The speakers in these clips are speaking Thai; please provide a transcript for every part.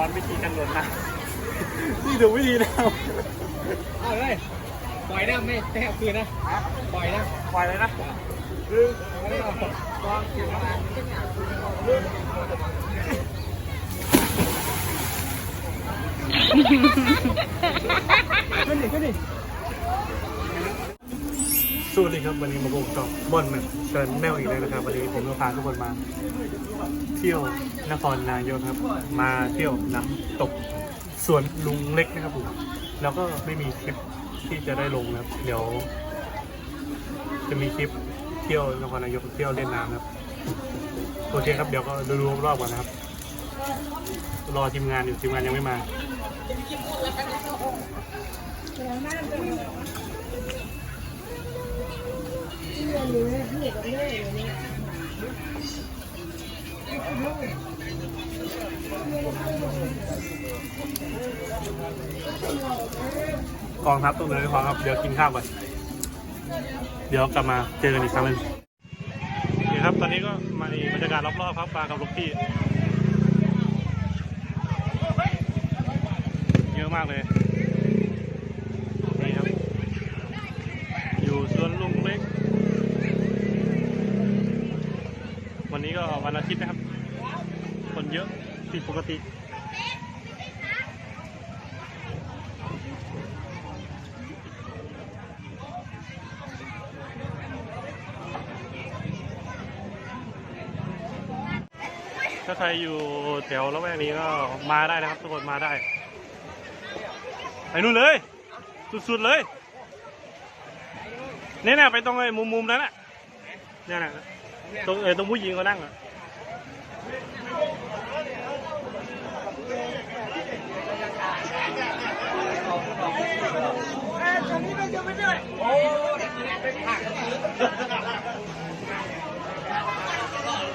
อนวิธีการหล่นนะนี่ดูวิธีแล้วเอาเลยปล่อยนะไม่ไม่เอาคืนนะปล่อยนะปล่อยเลยนะไม่ได้เอาวางเก็บมาขึ้นดิขึ้นดิ สวัสดีครับวันนี้มาพบกับบอลแมนเชิญแนวอีกแล้วนะครับวันนี้ผมก็พาทุกคนมา เที่ยวนครนายกครับ มาเที่ยวน้ำตกสวนลุงเล็กนะครับผมแล้วก็ไม่มีคลิปที่จะได้ลงนะครับ เดี๋ยว จะมีคลิปเที่ยวนครนายกเที่ยวเล่นน้ำครับโอเคครับเดี๋ยวก็ดูรอบๆก่อนนะครับ รอทีมงานอยู่ทีมงานยังไม่มา กองทัพตรงนั้นพอครับ เดี๋ยวกินข้าวก่อนเดี๋ยวกลับมาเจอกันอีกครั้งหนึงนี่ครับ ตอนนี้ก็มาในบรรยากาศรอบๆครับปลากับลูกพี่เยอะมากเลย นี่ครับ อยู่สวนลุงเล็ก วันนี้ก็วันอาทิตย์นะครับ คน เยอะผิดปกติถ้าใครอยู่แถวละแวกนี้ก็มาได้นะครับทุกคนมาได้ไปนู่นเลย สุดๆเลยเนี่ยนะไปตรงไอ้มุมๆนั้นน่ะเนี่ยนะตรงเออตรงผู้หญิงเขานั่งอะ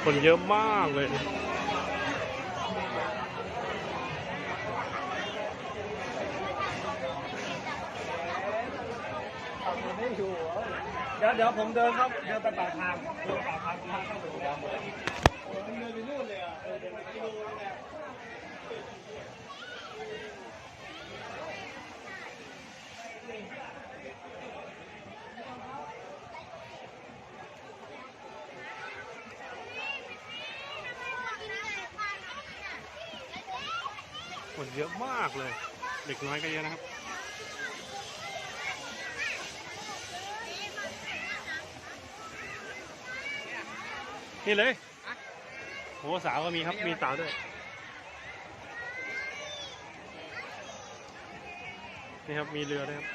คนเยอะมากเลยเดี๋ยวเดี๋ยวผมเดินครับ เดินไปปากทางเดินปากทางทางเข้าไปแล้วคน เยอะมากเลย เด็กน้อยก็เยอะนะครับนี่เลยโหสาวก็มีครับ มีสาวด้วย นี่ครับ มีเรือด้วยครับ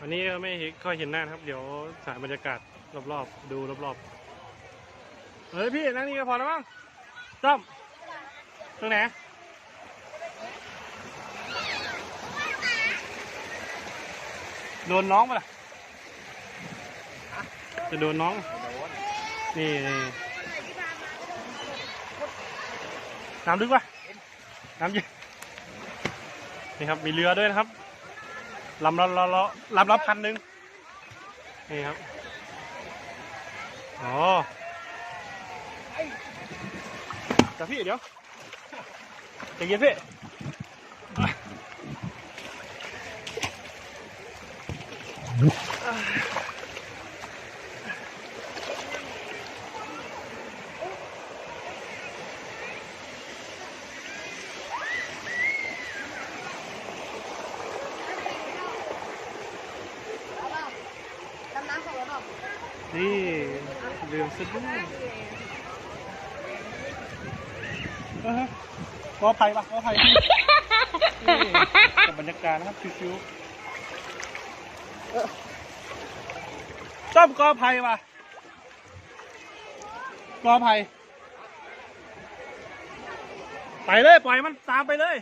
วันนี้ไม่ค่อยเห็นหน้านะครับ เดี๋ยวถ่ายบรรยากาศรอบๆ ดูรอบๆ เฮ้ยพี่นั่งนี่ก็พอแล้วมั้งต้อมตรงไหนโดนน้องปะล่ะจะโดนน้อง นี่นี่น้ำลึกปะน้ำเย็นนี่ครับ มีเรือด้วยนะครับลำละละละลำละพันหนึ่งนี่ครับ อ๋อ แต่พี่เดี๋ยวใจเย็นพี่นี่เรือสะดุ้งเออขออภัยปะขออภัยพี่นี่กับบรรยากาศนะครับชิวๆเออต้อมกอภัยปะกอภัยไปเลย ปล่อยมันตามไปเลย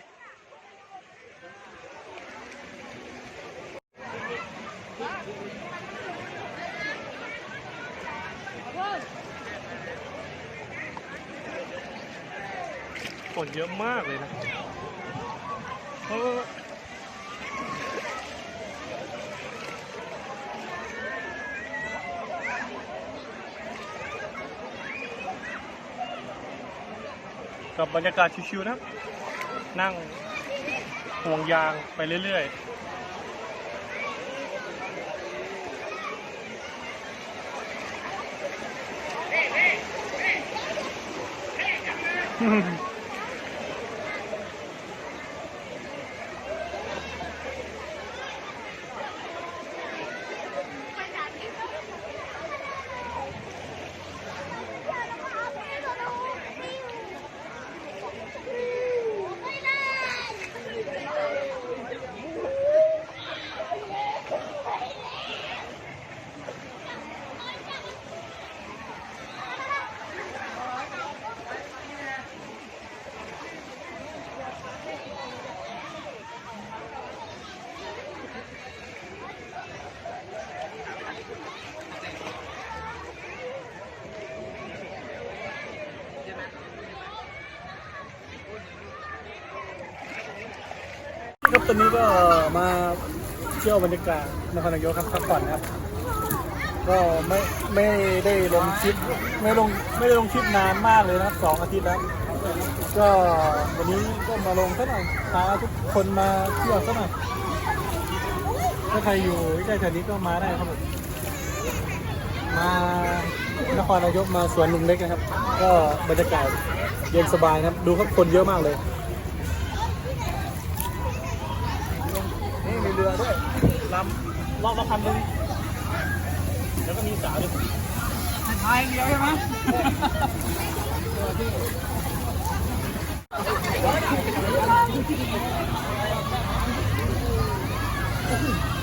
คนเยอะมากเลยนะเออกับบรรยากาศชิวๆนะ นั่งห่วงยางไปเรื่อยๆ ครับตอนนี้ก็มาเที่ยวบรรยากาศนครนายกครับพักผ่อนครับ ก็ไม่ไม่ได้ลงคลิปไม่ลงไม่ได้ลงคลิปนานมากเลยนะครับสองอาทิตย์แล้ว ก็วันนี้ก็มาลงสักหน่อยพาทุกคนมาเที่ยวสักหน่อยถ้าใครอยู่ใกล้แถวนี้ก็มาได้ครับผมมานครนายกมาสวนลุงเล็กนะครับ ก็บรรยากาศเย็นสบายนะครับ ดูครับคนเยอะมากเลย นี่มีเรือด้วย ลำรอบละพันหนึ่งแล้วก็มีสาวด้วยพายเดียวใช่ไหมอ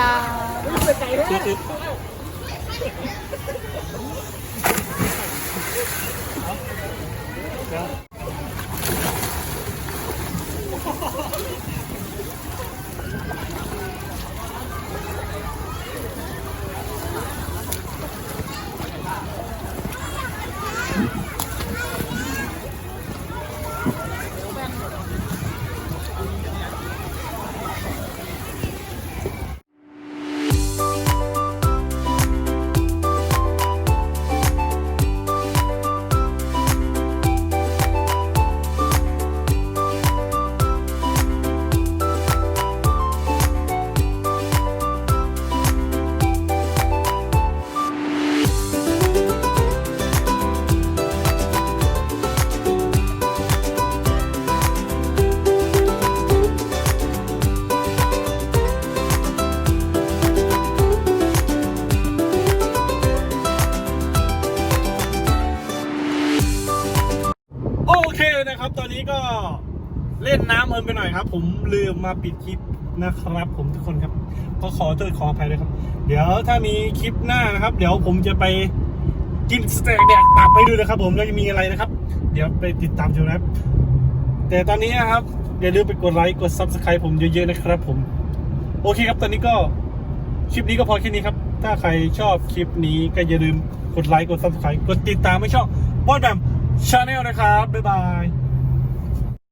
คื เดี๋ยนะครับ ตอนนี้ก็เล่นน้ำเอินไปหน่อยครับ ผมลืมมาปิดคลิปนะครับ ผมทุกคนครับก็ขอโทษขออภัยด้วยครับ เดี๋ยวถ้ามีคลิปหน้านะครับ เดี๋ยวผมจะไปกินสเต็กแดกตับไปดูนะครับ ผมแล้วจะมีอะไรนะครับ เดี๋ยวไปติดตามชมนะครับ แต่ตอนนี้นะครับอย่าลืมไปกดไลค์กด subscribe ผมเยอะๆนะครับ ผม โอเคครับ ตอนนี้ก็คลิปนี้ก็พอแค่นี้ครับ ถ้าใครชอบคลิปนี้ก็อย่าลืมกดไลค์กด subscribe กดติดตามไม่ชอบบอสแบม ชาแนลนะครับ บ๊ายบาย